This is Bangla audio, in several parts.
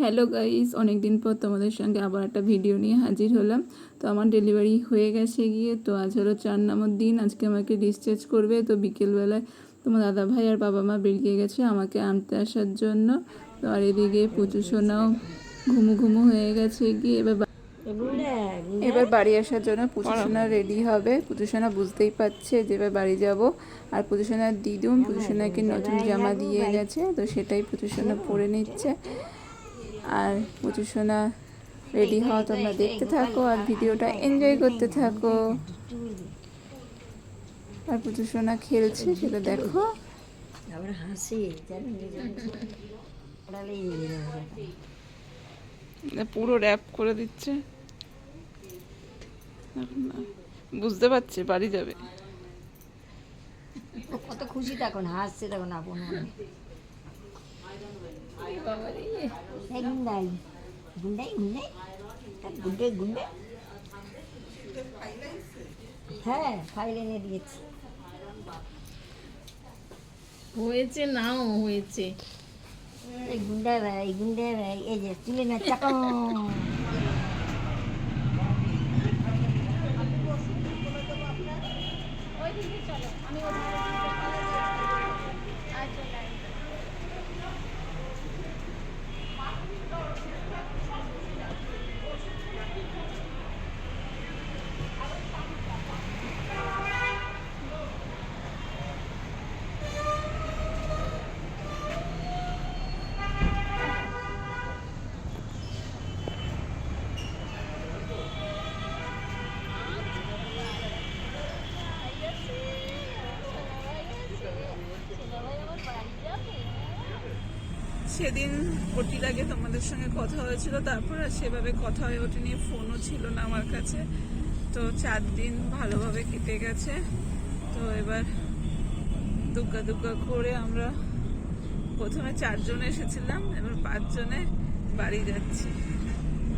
হ্যালো গাইস অনেক দিন পর তোমাদের সঙ্গে আবার একটা ভিডিও নিয়ে হাজির হলাম। তো আমার ডেলিভারি হয়ে গেছে গিয়ে। তো আজ হলো চার নম্বর দিন। আজকে আমাকে ডিসচার্জ করবে। তো বিকেলবেলায় তোমার দাদা ভাই আর বাবা মা বেরিয়ে গেছে আমাকে আনতে আসার জন্য। তো আর এদিকে পুজো সোনাও ঘুমু ঘুমু হয়ে গেছে গিয়ে। এবার এবার বাড়ি আসার জন্য পুজোসোনা রেডি হবে। পুজোসোনা বুঝতেই পারছে যে এবার বাড়ি যাব। আর পুজোসোনার দিদুন পুজোসোনাকে নতুন জামা দিয়ে গেছে। তো সেটাই পুজোসোনা পরে নিচ্ছে। আর প্রচুর সোনা রেডি হওয়া তোমরা দেখতে থাকো আর ভিডিওটা এনজয় করতে থাকো। আর প্রচুর সোনা খেলছে সেটা দেখো। আবার হাসি পুরো র্যাপ করে দিচ্ছে। বুঝতে পারছে বাড়ি যাবে। কত খুশি তখন হাসছে তখন আপন গুন্ডাই গুন্ডাই তা গুন্ডে গুন্ডে হ্যাঁ ফাইল এনে দিয়েছি হয়েছে নাও হয়েছে এই গুন্ডা ভাই গুন্ডা ভাই এই যে তুলে না চাকম সেদিন ওটির আগে তোমাদের সঙ্গে কথা হয়েছিল, তারপর আর সেভাবে কথা হয়ে ওঠেনি, ফোনও ছিল না আমার কাছে। তো চার দিন ভালোভাবে কেটে গেছে। তো এবার দুগ্গা দুগ্গা করে আমরা প্রথমে চারজন এসেছিলাম, এবার পাঁচজনে বাড়ি যাচ্ছি।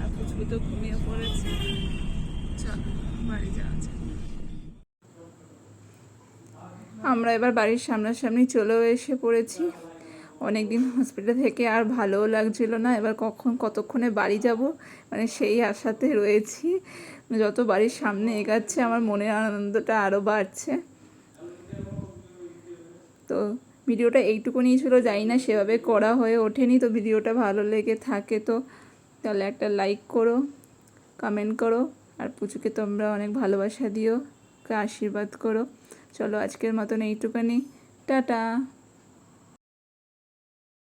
আর পুচকু তো ঘুমিয়ে পড়েছে। চলো, বাড়ি যাওয়া যাক। আমরা এবার বাড়ির সামনাসামনি চলেও এসে পড়েছি। অনেক দিন হসপিটাল থেকে আর ভালোও লাগছিল না। এবার কখন, কতক্ষণে বাড়ি যাব? মানে সেই আশাতে রয়েছি। যত বাড়ির সামনে এগাচ্ছে, আমার মনের আনন্দটা আরও বাড়ছে। তো ভিডিওটা এইটুকুনি ছিল, জানি না সেভাবে করা হয়ে ওঠেনি, তো ভিডিওটা ভালো লেগে থাকে তো তাহলে একটা লাইক করো কমেন্ট করো, আর পুচুকে তোমরা অনেক ভালোবাসা দিও আশীর্বাদ করো। চলো আজকের মতন এইটুকুনি। টাটা!